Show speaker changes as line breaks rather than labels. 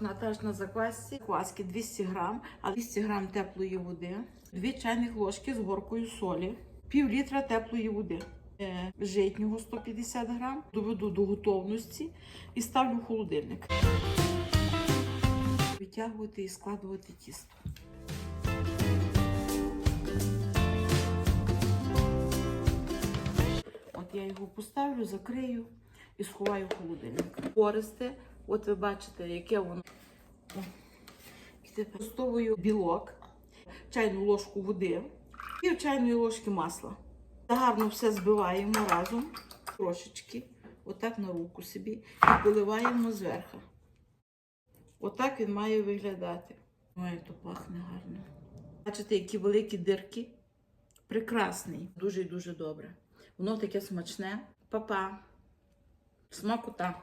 На теж на заквасці кваски 200 грам, а 200 грам теплої води, 2 чайних ложки з горкою солі, пів літра теплої води, е, житнього 150 грам, доведу до готовності і ставлю в холодильник. Витягувати і складувати тісто. От я його поставлю, закрию і сховаю в холодильник. Пористе, от ви бачите, яке воно. Використовую білок, чайну ложку води, пів чайної ложки масла. Гарно все збиваємо разом, трошечки, отак на руку собі, і поливаємо зверху. Отак він має виглядати. Ой, то пахне гарно. Бачите, які великі дирки? Прекрасний, дуже і дуже добре. Воно таке смачне. Па-па. Смакота.